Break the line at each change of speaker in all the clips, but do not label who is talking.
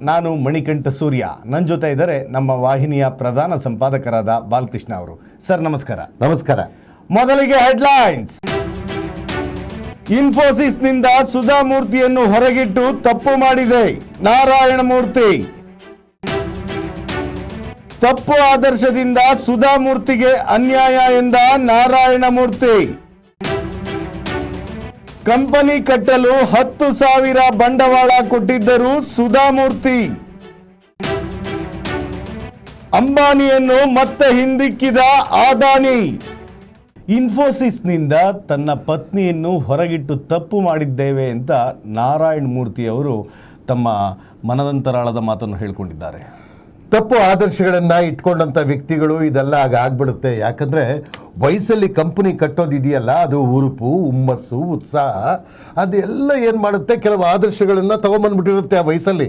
ನಾನು ಮಣಿಕಂಠ ಸೂರ್ಯ. ನನ್ನ ಜೊತೆ ಇದ್ದಾರೆ ನಮ್ಮ ವಾಹಿನಿಯ ಪ್ರಧಾನ ಸಂಪಾದಕರಾದ ಬಾಲಕೃಷ್ಣ ಅವರು. ಸರ್ ನಮಸ್ಕಾರ.
ನಮಸ್ಕಾರ.
ಮೊದಲಿಗೆ ಹೆಡ್ಲೈನ್ಸ್. ಇನ್ಫೋಸಿಸ್ನಿಂದ ಸುಧಾಮೂರ್ತಿಯನ್ನು ಹೊರಗಿಟ್ಟು ತಪ್ಪು ಮಾಡಿದೆ. ನಾರಾಯಣ ಮೂರ್ತಿ. ತಪ್ಪು ಆದರ್ಶದಿಂದ ಸುಧಾಮೂರ್ತಿಗೆ ಅನ್ಯಾಯ ಎಂದ ನಾರಾಯಣಮೂರ್ತಿ ಕಂಪನಿ ಕಟ್ಟಲು ಹತ್ತು ಸಾವಿರ ಬಂಡವಾಳ ಕೊಟ್ಟಿದ್ದರು ಸುಧಾಮೂರ್ತಿ. ಅಂಬಾನಿಯನ್ನು ಮತ್ತೆ ಹಿಂದಿಕ್ಕಿದ ಆದಾನಿ ಇನ್ಫೋಸಿಸ್ನಿಂದ ತನ್ನ ಪತ್ನಿಯನ್ನು ಹೊರಗಿಟ್ಟು ತಪ್ಪು ಮಾಡಿದ್ದೇವೆ ಅಂತ ನಾರಾಯಣ ಮೂರ್ತಿ ಅವರು ತಮ್ಮ ಮನದಂತರಾಳದ ಮಾತನ್ನು ಹೇಳಿಕೊಂಡಿದ್ದಾರೆ.
ತಪ್ಪು ಆದರ್ಶಗಳನ್ನು ಇಟ್ಕೊಂಡಂಥ ವ್ಯಕ್ತಿಗಳು ಇದೆಲ್ಲ ಆಗ ಆಗ್ಬಿಡುತ್ತೆ. ಯಾಕಂದರೆ ವಯಸ್ಸಲ್ಲಿ ಕಂಪನಿ ಕಟ್ಟೋದಿದೆಯಲ್ಲ, ಅದು ಉರುಪು, ಹುಮ್ಮಸ್ಸು, ಉತ್ಸಾಹ, ಅದೆಲ್ಲ ಏನು ಮಾಡುತ್ತೆ? ಕೆಲವು ಆದರ್ಶಗಳನ್ನು ತೊಗೊಂಬಂದ್ಬಿಟ್ಟಿರುತ್ತೆ ಆ ವಯಸ್ಸಲ್ಲಿ.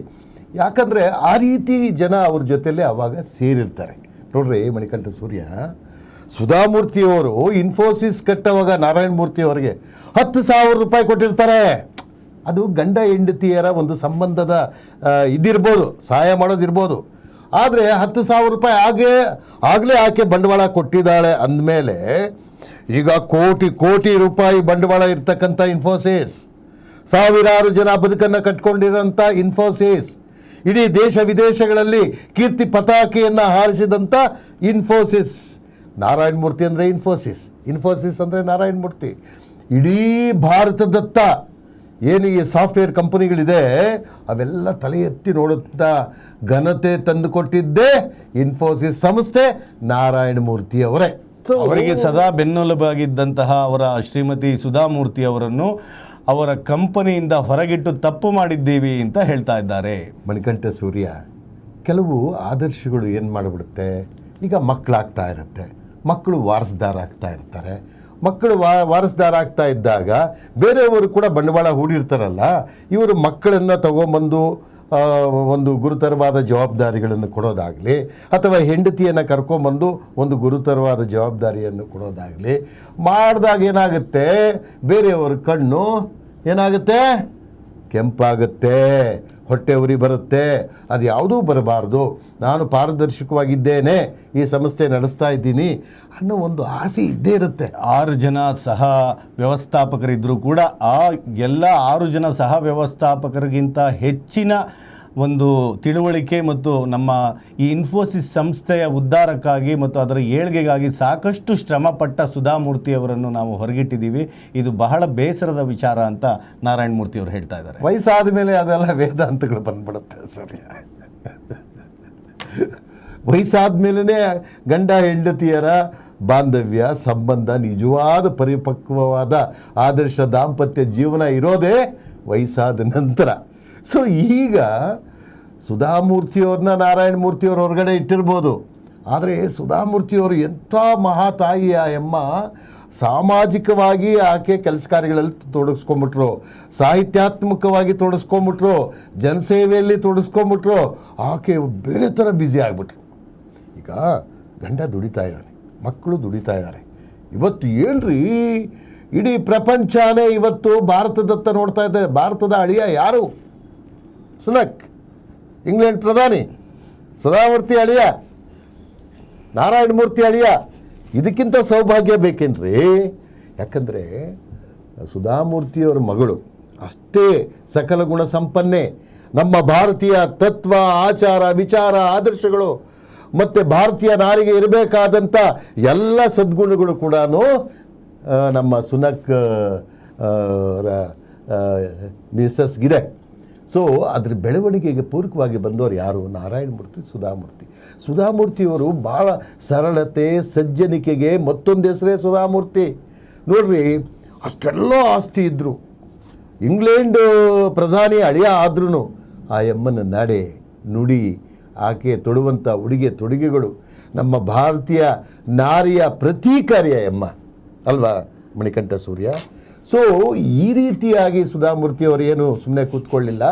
ಯಾಕಂದರೆ ಆ ರೀತಿ ಜನ ಅವ್ರ ಜೊತೆಲೇ ಆವಾಗ ಸೇರಿರ್ತಾರೆ. ನೋಡ್ರಿ ಮಣಿಕಂಠ ಸೂರ್ಯ, ಸುಧಾಮೂರ್ತಿಯವರು ಇನ್ಫೋಸಿಸ್ ಕಟ್ಟುವಾಗ ನಾರಾಯಣ ಮೂರ್ತಿ ಅವರಿಗೆ ಹತ್ತು ಸಾವಿರ ರೂಪಾಯಿ ಕೊಟ್ಟಿರ್ತಾರೆ. ಅದು ಗಂಡ ಹೆಂಡತಿಯರ ಒಂದು ಸಂಬಂಧದ ಇದಿರ್ಬೋದು, ಸಹಾಯ ಮಾಡೋದಿರ್ಬೋದು. ಆದರೆ ಹತ್ತು ಸಾವಿರ ರೂಪಾಯಿ ಆಗೆ ಆಗಲೇ ಆಕೆ ಬಂಡವಾಳ ಕೊಟ್ಟಿದ್ದಾಳೆ ಅಂದಮೇಲೆ ಈಗ ಕೋಟಿ ಕೋಟಿ ರೂಪಾಯಿ ಬಂಡವಾಳ ಇರ್ತಕ್ಕಂಥ ಇನ್ಫೋಸಿಸ್ ಸಾವಿರಾರು ಜನ ಬದುಕನ್ನು ಕಟ್ಕೊಂಡಿರೋಂಥ ಇನ್ಫೋಸಿಸ್ ಇಡೀ ದೇಶ ವಿದೇಶಗಳಲ್ಲಿ ಕೀರ್ತಿ ಪತಾಕೆಯನ್ನು ಹಾರಿಸಿದಂಥ ಇನ್ಫೋಸಿಸ್ ನಾರಾಯಣ ಮೂರ್ತಿ ಅಂದರೆ ಇನ್ಫೋಸಿಸ್ ಇನ್ಫೋಸಿಸ್ ಅಂದರೆ ನಾರಾಯಣ ಮೂರ್ತಿ ಇಡೀ ಭಾರತದತ್ತ ಏನು ಈ ಸಾಫ್ಟ್ವೇರ್ ಕಂಪನಿಗಳಿದೆ? ಅವೆಲ್ಲ ತಲೆ ಎತ್ತಿ ನೋಡುತ್ತಾ ಘನತೆ ತಂದುಕೊಟ್ಟಿದ್ದೇ ಇನ್ಫೋಸಿಸ್ ಸಂಸ್ಥೆ ನಾರಾಯಣ ಮೂರ್ತಿ ಅವರೇ. ಸೊ
ಅವರಿಗೆ ಸದಾ ಬೆನ್ನೆಲುಬಾಗಿದ್ದಂತಹ ಅವರ ಶ್ರೀಮತಿ ಸುಧಾಮೂರ್ತಿ ಅವರನ್ನು ಅವರ ಕಂಪನಿಯಿಂದ ಹೊರಗಿಟ್ಟು ತಪ್ಪು ಮಾಡಿದ್ದೀವಿ ಅಂತ ಹೇಳ್ತಾ ಇದ್ದಾರೆ.
ಮಣಿಕಂಠ ಸೂರ್ಯ ಕೆಲವು ಆದರ್ಶಗಳು ಏನು ಮಾಡಿಬಿಡುತ್ತೆ? ಈಗ ಮಕ್ಕಳಾಗ್ತಾ ಇರುತ್ತೆ. ಮಕ್ಕಳು ವಾರಸ್ದಾರ ಆಗ್ತಾ ಇರ್ತಾರೆ. ಮಕ್ಕಳು ವಾ, ವಾರಸ್ದಾರಾಗ್ತಾ ಇದ್ದಾಗ ಬೇರೆಯವರು ಕೂಡ ಬಂಡವಾಳ ಹೂಡಿರ್ತಾರಲ್ಲ, ಇವರು ಮಕ್ಕಳನ್ನು ತಗೊಂಬಂದು ಒಂದು ಗುರುತರವಾದ ಜವಾಬ್ದಾರಿಗಳನ್ನು ಕೊಡೋದಾಗಲಿ, ಅಥವಾ ಹೆಂಡತಿಯನ್ನು ಕರ್ಕೊಂಬಂದು ಒಂದು ಗುರುತರವಾದ ಜವಾಬ್ದಾರಿಯನ್ನು ಕೊಡೋದಾಗಲಿ, ಮಾಡಿದಾಗ ಏನಾಗುತ್ತೆ? ಬೇರೆಯವರ ಕಣ್ಣು ಏನಾಗುತ್ತೆ? ಕೆಂಪಾಗುತ್ತೆ. ಹೊಟ್ಟೆ ಉರಿ ಬರುತ್ತೆ. ಅದು ಯಾವುದೂ ಬರಬಾರ್ದು. ನಾನು ಪಾರದರ್ಶಕವಾಗಿದ್ದೇನೆ. ಈ ಸಂಸ್ಥೆ ನಡೆಸ್ತಾ ಇದ್ದೀನಿ ಅನ್ನೋ ಒಂದು ಆಸೆ ಇದ್ದೇ ಇರುತ್ತೆ.
ಆರು ಜನ ಸಹ ವ್ಯವಸ್ಥಾಪಕರಿದ್ದರೂ ಕೂಡ ಆ ಎಲ್ಲ ಆರು ಜನ ಸಹ ವ್ಯವಸ್ಥಾಪಕರಿಗಿಂತ ಹೆಚ್ಚಿನ ಒಂದು ತಿಳುವಳಿಕೆ ಮತ್ತು ನಮ್ಮ ಈ ಇನ್ಫೋಸಿಸ್ ಸಂಸ್ಥೆಯ ಉದ್ಧಾರಕ್ಕಾಗಿ ಮತ್ತು ಅದರ ಏಳ್ಗೆಗಾಗಿ ಸಾಕಷ್ಟು ಶ್ರಮಪಟ್ಟ ಸುಧಾಮೂರ್ತಿ ಅವರನ್ನು ನಾವು ಹೊರಗಿಟ್ಟಿದ್ದೀವಿ. ಇದು ಬಹಳ ಬೇಸರದ ವಿಚಾರ ಅಂತ ನಾರಾಯಣ ಮೂರ್ತಿ ಅವರು ಹೇಳ್ತಾ ಇದ್ದಾರೆ.
ವಯಸ್ಸಾದ ಮೇಲೆ ಅದೆಲ್ಲ ವೇದಾಂತಗಳು ಬಂದ್ಬಿಡುತ್ತೆ ಸರಿ. ವಯಸ್ಸಾದ ಮೇಲೇ ಗಂಡ ಹೆಂಡತಿಯರ ಬಾಂಧವ್ಯ, ಸಂಬಂಧ, ನಿಜವಾದ ಪರಿಪಕ್ವವಾದ ಆದರ್ಶ, ದಾಂಪತ್ಯ ಜೀವನ ಇರೋದೇ ವಯಸ್ಸಾದ ನಂತರ. ಸೊ ಈಗ ಸುಧಾಮೂರ್ತಿಯವ್ರನ್ನ ನಾರಾಯಣ ಮೂರ್ತಿಯವ್ರ ಹೊರಗಡೆ ಇಟ್ಟಿರ್ಬೋದು. ಆದರೆ ಸುಧಾಮೂರ್ತಿಯವರು ಎಂಥ ಮಹಾ ತಾಯಿಯ ಎಮ್ಮ ಸಾಮಾಜಿಕವಾಗಿ ಆಕೆ ಕೆಲಸ ಕಾರ್ಯಗಳಲ್ಲಿ ತೊಡಗಿಸ್ಕೊಂಬಿಟ್ರು. ಸಾಹಿತ್ಯಾತ್ಮಕವಾಗಿ ತೊಡಗಿಸ್ಕೊಂಬಿಟ್ರು. ಜನಸೇವೆಯಲ್ಲಿ ತೊಡಗಿಸ್ಕೊಂಬಿಟ್ರು. ಆಕೆ ಬೇರೆ ಥರ ಬ್ಯುಸಿ ಆಗಿಬಿಟ್ರು ಈಗ ಗಂಡ ದುಡಿತಾ ಇದ್ದಾನೆ, ಮಕ್ಕಳು ದುಡಿತಾ ಇದ್ದಾರೆ. ಇವತ್ತು ಏನ್ರಿ? ಇಡೀ ಪ್ರಪಂಚನೇ ಇವತ್ತು ಭಾರತದತ್ತ ನೋಡ್ತಾ ಇದೆ ಭಾರತದ ಅಳಿಯ ಯಾರು? ಸುನಕ್, ಇಂಗ್ಲೆಂಡ್ ಪ್ರಧಾನಿ ಸದಾಮೂರ್ತಿ ಅಳಿಯ, ನಾರಾಯಣ ಮೂರ್ತಿ ಅಳಿಯ, ಇದಕ್ಕಿಂತ ಸೌಭಾಗ್ಯ ಬೇಕೇನ್ರಿ? ಯಾಕಂದರೆ ಸುಧಾಮೂರ್ತಿಯವರ ಮಗಳು ಅಷ್ಟೇ ಸಕಲ ಗುಣ ಸಂಪನ್ನೆ. ನಮ್ಮ ಭಾರತೀಯ ತತ್ವ, ಆಚಾರ, ವಿಚಾರ, ಆದರ್ಶಗಳು ಮತ್ತು ಭಾರತೀಯ ನಾರಿಗೆ ಇರಬೇಕಾದಂಥ ಎಲ್ಲ ಸದ್ಗುಣಗಳು ಕೂಡ ನಮ್ಮ ಸುನಕ್ ಮಿಸಸ್ಗಿದೆ. ಸೊ ಅದ್ರ ಬೆಳವಣಿಗೆಗೆ ಪೂರಕವಾಗಿ ಬಂದವರು ಯಾರು? ನಾರಾಯಣ ಮೂರ್ತಿ ಸುಧಾಮೂರ್ತಿ. ಸುಧಾಮೂರ್ತಿಯವರು ಭಾಳ ಸರಳತೆ, ಸಜ್ಜನಿಕೆಗೆ ಮತ್ತೊಂದು ಹೆಸರೇ ಸುಧಾಮೂರ್ತಿ. ನೋಡ್ರಿ, ಅಷ್ಟೆಲ್ಲ ಆಸ್ತಿ ಇದ್ದರು ಇಂಗ್ಲೆಂಡ್ ಪ್ರಧಾನಿ ಅಳಿಯ ಆದ್ರೂ ಆ ಎಮ್ಮನ ನಡೆ, ನುಡಿ, ಆಕೆ ತೊಡುವಂಥ ಉಡುಗೆ ತೊಡುಗೆಗಳು ನಮ್ಮ ಭಾರತೀಯ ನಾರಿಯ ಪ್ರತೀಕಾರಿಯ ಎಮ್ಮ ಅಲ್ವಾ, ಮಣಿಕಂಠ ಸೂರ್ಯ? ಸೊ ಈ ರೀತಿಯಾಗಿ ಸುಧಾಮೂರ್ತಿಯವರು ಏನು ಸುಮ್ಮನೆ ಕೂತ್ಕೊಳ್ಳಿಲ್ಲ.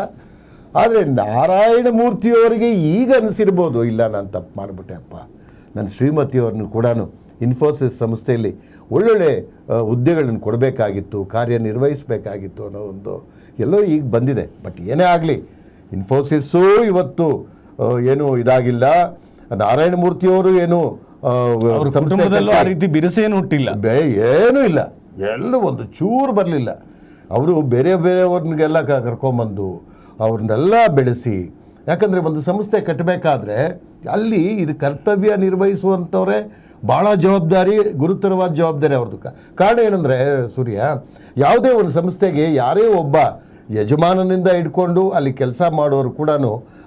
ಆದರೆ ನಾರಾಯಣ ಮೂರ್ತಿಯವರಿಗೆ ಈಗ ಅನಿಸಿರ್ಬೋದು ಇಲ್ಲ ನಾನು ತಪ್ಪು ಮಾಡಿಬಿಟ್ಟೆ ಅಪ್ಪ. ನನ್ನ ಶ್ರೀಮತಿಯವ್ರನ್ನು ಕೂಡ ಇನ್ಫೋಸಿಸ್ ಸಂಸ್ಥೆಯಲ್ಲಿ ಒಳ್ಳೊಳ್ಳೆ ಹುದ್ದೆಗಳನ್ನು ಕೊಡಬೇಕಾಗಿತ್ತು ಕಾರ್ಯನಿರ್ವಹಿಸಬೇಕಾಗಿತ್ತು ಅನ್ನೋ ಒಂದು ಎಲ್ಲೋ ಈಗ ಬಂದಿದೆ. ಬಟ್ ಏನೇ ಆಗಲಿ ಇನ್ಫೋಸಿಸ್ಸು ಇವತ್ತು ಏನು ಇದಾಗಿಲ್ಲ. ನಾರಾಯಣ ಮೂರ್ತಿಯವರು ಏನು ಸಂಸ್ಥೆ
ಆ ರೀತಿ ಬಿರುಸೇನು ಹುಟ್ಟಿಲ್ಲ.
ಬೇ ಏನೂ ಇಲ್ಲ. ಎಲ್ಲೂ ಒಂದು ಚೂರು ಬರಲಿಲ್ಲ. ಅವರು ಬೇರೆ ಬೇರೆಯವ್ರನ್ನೆಲ್ಲ ಕರ್ಕೊಂಬಂದು ಅವ್ರನ್ನೆಲ್ಲ ಬೆಳೆಸಿ, ಯಾಕಂದರೆ ಒಂದು ಸಂಸ್ಥೆ ಕಟ್ಟಬೇಕಾದ್ರೆ ಅಲ್ಲಿ ಇದು ಕರ್ತವ್ಯ ನಿರ್ವಹಿಸುವಂಥವ್ರೆ ಭಾಳ ಜವಾಬ್ದಾರಿ, ಗುರುತರವಾದ ಜವಾಬ್ದಾರಿ ಅವ್ರದ್ದು. ಕಾರಣ ಏನಂದರೆ, ಸೂರ್ಯ, ಯಾವುದೇ ಒಂದು ಸಂಸ್ಥೆಗೆ ಯಾರೇ ಒಬ್ಬ ಯಜಮಾನನಿಂದ ಹಿಡ್ಕೊಂಡು ಅಲ್ಲಿ ಕೆಲಸ ಮಾಡೋರು ಕೂಡ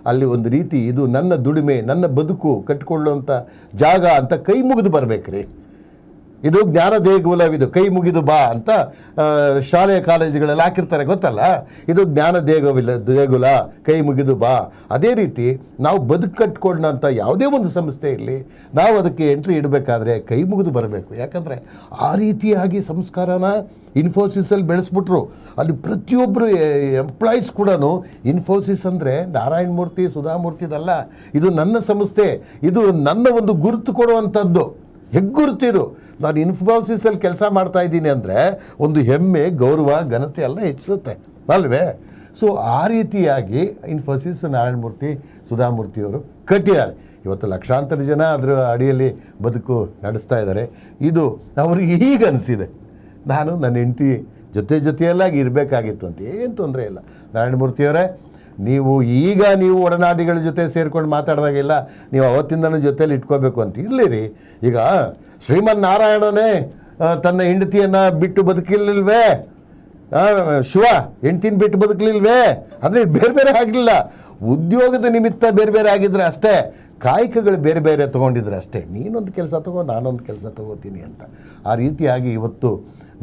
ಅಲ್ಲಿ ಒಂದು ರೀತಿ ಇದು ನನ್ನ ದುಡಿಮೆ, ನನ್ನ ಬದುಕು ಕಟ್ಟಿಕೊಳ್ಳುವಂಥ ಜಾಗ ಅಂತ ಕೈ ಮುಗಿದು ಬರ್ಬೇಕ್ರಿ. ಇದು ಜ್ಞಾನ ದೇಗುಲವಿದು, ಕೈ ಮುಗಿದು ಬಾ ಅಂತ ಶಾಲೆಯ ಶಾಲೆ ಕಾಲೇಜುಗಳಲ್ಲಿ ಹಾಕಿರ್ತಾರೆ, ಗೊತ್ತಲ್ಲ? ಇದು ಜ್ಞಾನ ದೇಗುಲ ದೇಗುಲ, ಕೈ ಮುಗಿದು ಬಾ. ಅದೇ ರೀತಿ ನಾವು ಬದುಕು ಕಟ್ಕೊಂಡಂಥ ಯಾವುದೇ ಒಂದು ಸಂಸ್ಥೆ ಇರಲಿ, ನಾವು ಅದಕ್ಕೆ ಎಂಟ್ರಿ ಇಡಬೇಕಾದ್ರೆ ಕೈ ಮುಗಿದು ಬರಬೇಕು. ಯಾಕಂದರೆ ಆ ರೀತಿಯಾಗಿ ಸಂಸ್ಕಾರನ ಇನ್ಫೋಸಿಸಲ್ಲಿ ಬೆಳೆಸ್ಬಿಟ್ರು. ಅಲ್ಲಿ ಪ್ರತಿಯೊಬ್ಬರು ಎಂಪ್ಲಾಯೀಸ್ ಕೂಡ ಇನ್ಫೋಸಿಸ್ ಅಂದರೆ ನಾರಾಯಣ ಮೂರ್ತಿ ಸುಧಾಮೂರ್ತಿದಲ್ಲ ಇದು ನನ್ನ ಸಂಸ್ಥೆ. ಇದು ನನ್ನ ಒಂದು ಗುರುತು ಕೊಡುವಂಥದ್ದು. ಹೆಗ್ಗುರುತಿದು ನಾನು ಇನ್ಫೋಸಿಸಲ್ಲಿ ಕೆಲಸ ಮಾಡ್ತಾ ಇದ್ದೀನಿ ಅಂದರೆ ಒಂದು ಹೆಮ್ಮೆ, ಗೌರವ, ಘನತೆ ಎಲ್ಲ ಹೆಚ್ಚಿಸುತ್ತೆ. ಅಲ್ವೇ? ಸೊ ಆ ರೀತಿಯಾಗಿ ಇನ್ಫೋಸಿಸ್ ನಾರಾಯಣಮೂರ್ತಿ ಸುಧಾಮೂರ್ತಿಯವರು ಕಟ್ಟಿದ್ದಾರೆ. ಇವತ್ತು ಲಕ್ಷಾಂತರ ಜನ ಅದರ ಅಡಿಯಲ್ಲಿ ಬದುಕು ನಡೆಸ್ತಾ ಇದ್ದಾರೆ. ಇದು ಅವ್ರಿಗೆ ಈಗ ಅನಿಸಿದೆ. ನಾನು ನನ್ನ ಹೆಂಡತಿ ಜೊತೆ ಜೊತೆಯಲ್ಲಾಗಿ ಇರಬೇಕಾಗಿತ್ತು ಅಂತ, ಏನು ತೊಂದರೆ ಇಲ್ಲ. ನಾರಾಯಣಮೂರ್ತಿಯವರೇ ನೀವು ಈಗ ನೀವು ಒಡನಾಡಿಗಳ ಜೊತೆ ಸೇರ್ಕೊಂಡು ಮಾತಾಡಿದಾಗೆಲ್ಲ ನೀವು ಅವತ್ತಿಂದನೂ ಜೊತೆಲಿ ಇಟ್ಕೋಬೇಕು ಅಂತ. ಇರಲಿರಿ. ಈಗ ಶ್ರೀಮನ್ ನಾರಾಯಣನೇ ತನ್ನ ಹೆಂಡತಿಯನ್ನು ಬಿಟ್ಟು ಬದುಕಿರ್ಲಿಲ್ವೇ? ಶಿವ, ಹೆಂಡ್ತಿನ ಬಿಟ್ಟು ಬದುಕಲಿಲ್ವೇ? ಅಂದರೆ ಬೇರೆ ಬೇರೆ ಆಗಲಿಲ್ಲ ಉದ್ಯೋಗದ ನಿಮಿತ್ತ ಬೇರೆ ಬೇರೆ ಆಗಿದ್ರೆ ಅಷ್ಟೇ. ಕಾಯಕಗಳು ಬೇರೆ ಬೇರೆ ತೊಗೊಂಡಿದ್ರೆ ಅಷ್ಟೇ, ನೀನೊಂದು ಕೆಲಸ ತಗೋ, ನಾನೊಂದು ಕೆಲಸ ತಗೋತೀನಿ ಅಂತ. ಆ ರೀತಿಯಾಗಿ ಇವತ್ತು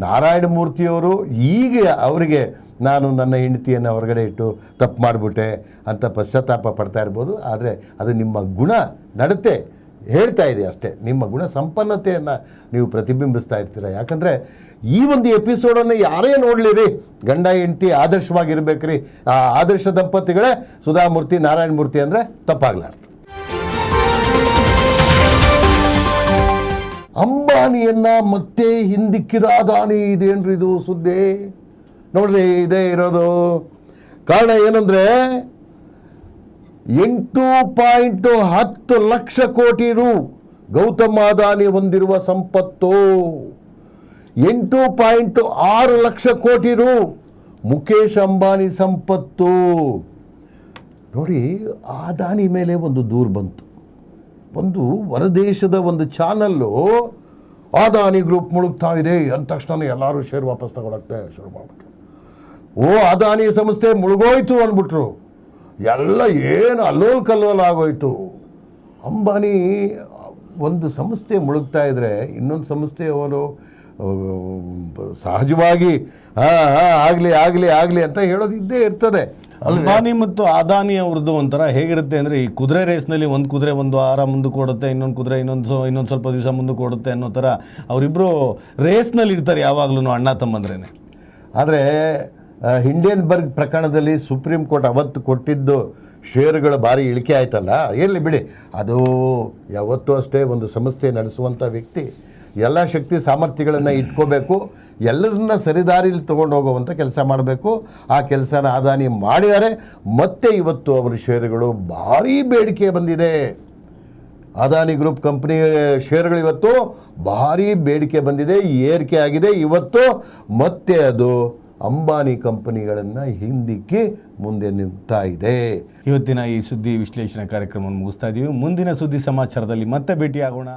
ನಾರಾಯಣ ಮೂರ್ತಿಯವರು ಈಗ ಅವರಿಗೆ ನಾನು ನನ್ನ ಹೆಂಡತಿಯನ್ನು ಹೊರಗಡೆ ಇಟ್ಟು ತಪ್ಪು ಮಾಡಿಬಿಟ್ಟೆ ಅಂತ ಪಶ್ಚಾತ್ತಾಪ ಪಡ್ತಾ ಇರ್ಬೋದು. ಆದರೆ ಅದು ನಿಮ್ಮ ಗುಣ ನಡತೆ ಹೇಳ್ತಾ ಇದೆ ಅಷ್ಟೇ. ನಿಮ್ಮ ಗುಣ ಸಂಪನ್ನತೆಯನ್ನು ನೀವು ಪ್ರತಿಬಿಂಬಿಸ್ತಾ ಇರ್ತೀರ. ಯಾಕಂದರೆ ಈ ಒಂದು ಎಪಿಸೋಡನ್ನು ಯಾರೇ ನೋಡಲಿರಿ, ಗಂಡ, ಹೆಂಡತಿ ಆದರ್ಶವಾಗಿರ್ಬೇಕ್ರಿ. ಆ ಆದರ್ಶ ದಂಪತಿಗಳೇ ಸುಧಾಮೂರ್ತಿ, ನಾರಾಯಣ ಮೂರ್ತಿ ಅಂದರೆ ತಪ್ಪಾಗ್ಲಾರ್ದು. ಅಂಬಾನಿಯನ್ನ ಮತ್ತೆ ಹಿಂದಿಕ್ಕಿದ ಅದಾನಿ ಇದೇನ್ರಿ ಇದು ಸುದ್ದಿ? ನೋಡ್ರಿ, ಇದೇ ಇರೋದು. ಕಾರಣ ಏನಂದ್ರೆ, ಎಂಟು ಪಾಯಿಂಟ್ ಹತ್ತು ಲಕ್ಷ ಕೋಟಿ ರು ಗೌತಮ್ ಅದಾನಿ ಹೊಂದಿರುವ ಸಂಪತ್ತು. ಎಂಟು ಪಾಯಿಂಟ್ ಆರು ಲಕ್ಷ ಕೋಟಿ ರು ಮುಖೇಶ್ ಅಂಬಾನಿ ಸಂಪತ್ತು. ನೋಡಿ, ಅದಾನಿ ಮೇಲೆ ಒಂದು ದೂರು ಬಂತು. ಒಂದು ಹೊರದೇಶದ ಒಂದು ಚಾನಲ್ಲು ಅದಾನಿ ಗ್ರೂಪ್ ಮುಳುಗ್ತಾ ಇದೆ ಅಂದ ತಕ್ಷಣ ಎಲ್ಲರೂ ಶೇರ್ ವಾಪಸ್ ತಗೊಳಕ್ಕೆ ಶುರು ಮಾಡಿಬಿಟ್ರು. ಓ ಅದಾನಿ ಸಂಸ್ಥೆ ಮುಳುಗೋಯ್ತು ಅಂದ್ಬಿಟ್ರು. ಎಲ್ಲ ಏನು ಅಲ್ಲೋಲ್ ಕಲ್ಲೋಲ್ ಆಗೋಯ್ತು. ಅಂಬಾನಿ ಒಂದು ಸಂಸ್ಥೆ ಮುಳುಗ್ತಾ ಇದ್ರೆ ಇನ್ನೊಂದು ಸಂಸ್ಥೆಯವರು ಸಹಜವಾಗಿ ಹಾಂ ಹಾಂ ಆಗಲಿ ಆಗಲಿ ಆಗಲಿ ಅಂತ ಹೇಳೋದು ಇದ್ದೇ ಇರ್ತದೆ.
ಅಂಬಾನಿ ಮತ್ತು ಅದಾನಿ ಅವ್ರದ್ದು ಒಂಥರ ಹೇಗಿರುತ್ತೆ ಅಂದರೆ ಈ ಕುದುರೆ ರೇಸ್ನಲ್ಲಿ ಒಂದು ಕುದುರೆ ಒಂದು ವಾರ ಮುಂದೆ ಕೊಡುತ್ತೆ ಇನ್ನೊಂದು ಕುದುರೆ ಇನ್ನೊಂದು ಇನ್ನೊಂದು ಸ್ವಲ್ಪ ದಿವಸ ಮುಂದೆ ಕೊಡುತ್ತೆ ಅನ್ನೋ ಥರ ಅವರಿಬ್ಬರು ರೇಸ್ನಲ್ಲಿ ಇರ್ತಾರೆ ಯಾವಾಗಲೂ ಅಣ್ಣ ತಮ್ಮಂದ್ರೇನೆ.
ಆದರೆ ಹಿಂಡೇನ್ಬರ್ಗ್ ಪ್ರಕರಣದಲ್ಲಿ ಸುಪ್ರೀಂ ಕೋರ್ಟ್ ಅವತ್ತು ಕೊಟ್ಟಿದ್ದು ಷೇರುಗಳು ಭಾರಿ ಇಳಿಕೆ ಆಯ್ತಲ್ಲ? ಇರಲಿ ಬಿಡಿ. ಅದು ಯಾವತ್ತೂ ಅಷ್ಟೇ ಒಂದು ಸಂಸ್ಥೆ ನಡೆಸುವಂಥ ವ್ಯಕ್ತಿ. ಎಲ್ಲ ಶಕ್ತಿ ಸಾಮರ್ಥ್ಯಗಳನ್ನು ಇಟ್ಕೋಬೇಕು, ಎಲ್ಲರನ್ನ ಸರಿದಾರಿಯಲ್ಲಿ ತೊಗೊಂಡು ಹೋಗುವಂಥ ಕೆಲಸ ಮಾಡಬೇಕು. ಆ ಕೆಲಸನ ಅದಾನಿ ಮಾಡಿದ್ದಾರೆ ಮತ್ತೆ ಇವತ್ತು ಅವರ ಷೇರುಗಳು ಭಾರೀ ಬೇಡಿಕೆ ಬಂದಿದೆ. ಅದಾನಿ ಗ್ರೂಪ್ ಕಂಪ್ನಿ ಶೇರ್ಗಳು ಇವತ್ತು ಭಾರೀ ಬೇಡಿಕೆ ಬಂದಿದೆ, ಏರಿಕೆ ಆಗಿದೆ. ಇವತ್ತು ಮತ್ತೆ ಅದು ಅಂಬಾನಿ ಕಂಪನಿಗಳನ್ನು ಹಿಂದಿಕ್ಕಿ ಮುಂದೆ ನುಗ್ತಾ ಇದೆ.
ಇವತ್ತಿನ ಈ ಸುದ್ದಿ ವಿಶ್ಲೇಷಣೆ ಕಾರ್ಯಕ್ರಮವನ್ನು ಮುಗಿಸ್ತಾ ಇದ್ದೀವಿ ಮುಂದಿನ ಸುದ್ದಿ ಸಮಾಚಾರದಲ್ಲಿ ಮತ್ತೆ ಭೇಟಿಯಾಗೋಣ.